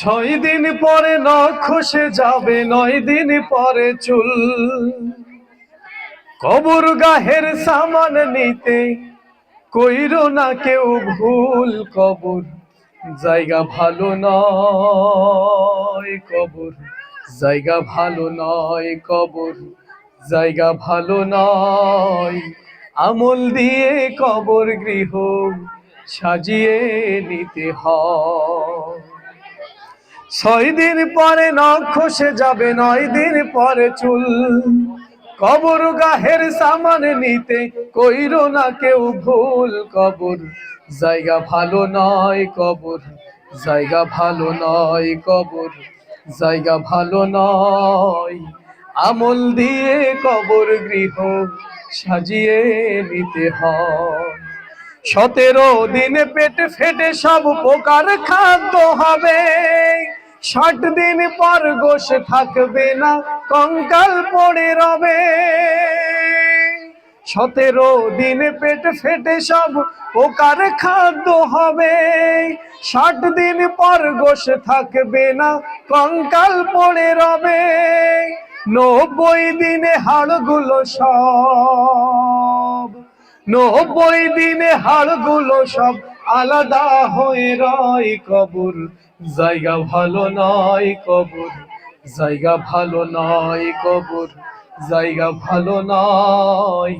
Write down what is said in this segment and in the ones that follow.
ছয় দিন পরে নখ খসে যাবে, নয় দিন পরে চুল। কবর গাহের সামান নিতে কইরো না কেউ ভুল কবর। জায়গা ভালো নয় কবর, জায়গা ভালো নয় কবর, জায়গা ভালো নয়। আমল দিয়ে কবর গৃহ সাজিয়ে নিতে হয়। ছয় দিন পরে নখ খসে যাবে, নয় দিন পরে চুল। কবর গাহের সামান নিতে কইরো না কেউ ভুল কবর। জায়গা ভালো নয় কবর, জায়গা ভালো নয় কবর, জায়গা ভালো নয়। আমল দিয়ে কবর গৃহ সাজিয়ে নিতে হয়। সতেরো দিনে পেট ফেটে সব প্রকার খাদ্য হবে। ষাট দিন পর গোশ থাকবে না, কঙ্কাল পড়ে রবে। সতেরো দিন পেট ফেটে সব প্রকার খাদ্য হবে। ষাট দিন পর গোশ থাকবে না, কঙ্কাল পড়ে রবে। নব্বই দিনে হাড়গুলো সব, নব্বই দিনে হাড়গুলো সব আলাদা হয়ে রয় কবর জায়গা ভালো নয় কবর জায়গা ভালো নয় কবর জায়গা ভালো নয়।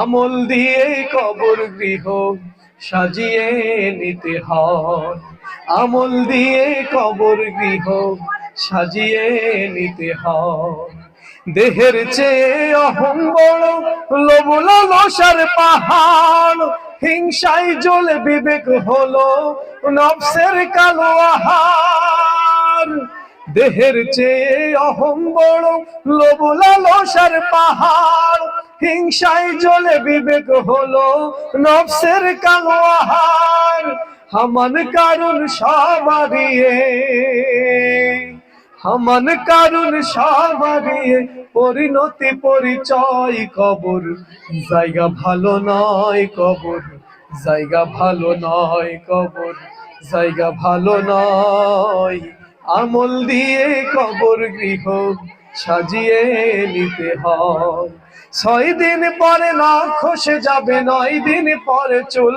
আমল দিয়ে কবর গৃহ সাজিয়ে নিতে হয়। আমল দিয়ে কবর গৃহ সাজিয়ে নিতে হয়। দেহের চেয়ে অহং বড় লোবলা পাহাড়। হিংসায় জ্বলে বিবেক হলো, নফসের কালো আহার। দেহের চেয়ে অহং বড় লোবলা লসার পাহাড়। হিংসায় জ্বলে বিবেক হলো, নফসের কালো আহার। হামান কারণ সবারিয়ে হামান কারণ সামারিয়ে পরিণতি পরিচয় কবর জায়গা ভালো নয় কবর জায়গা ভালো নয় কবর জায়গা ভালো নয় আমল দিয়ে কবর গৃহ সাজিয়ে নিতে হয়। ছয় দিন পরে না খসে যাবে, নয় দিন পরে চুল।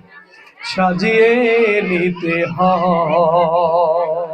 সাজিয়ে নিতে হয়।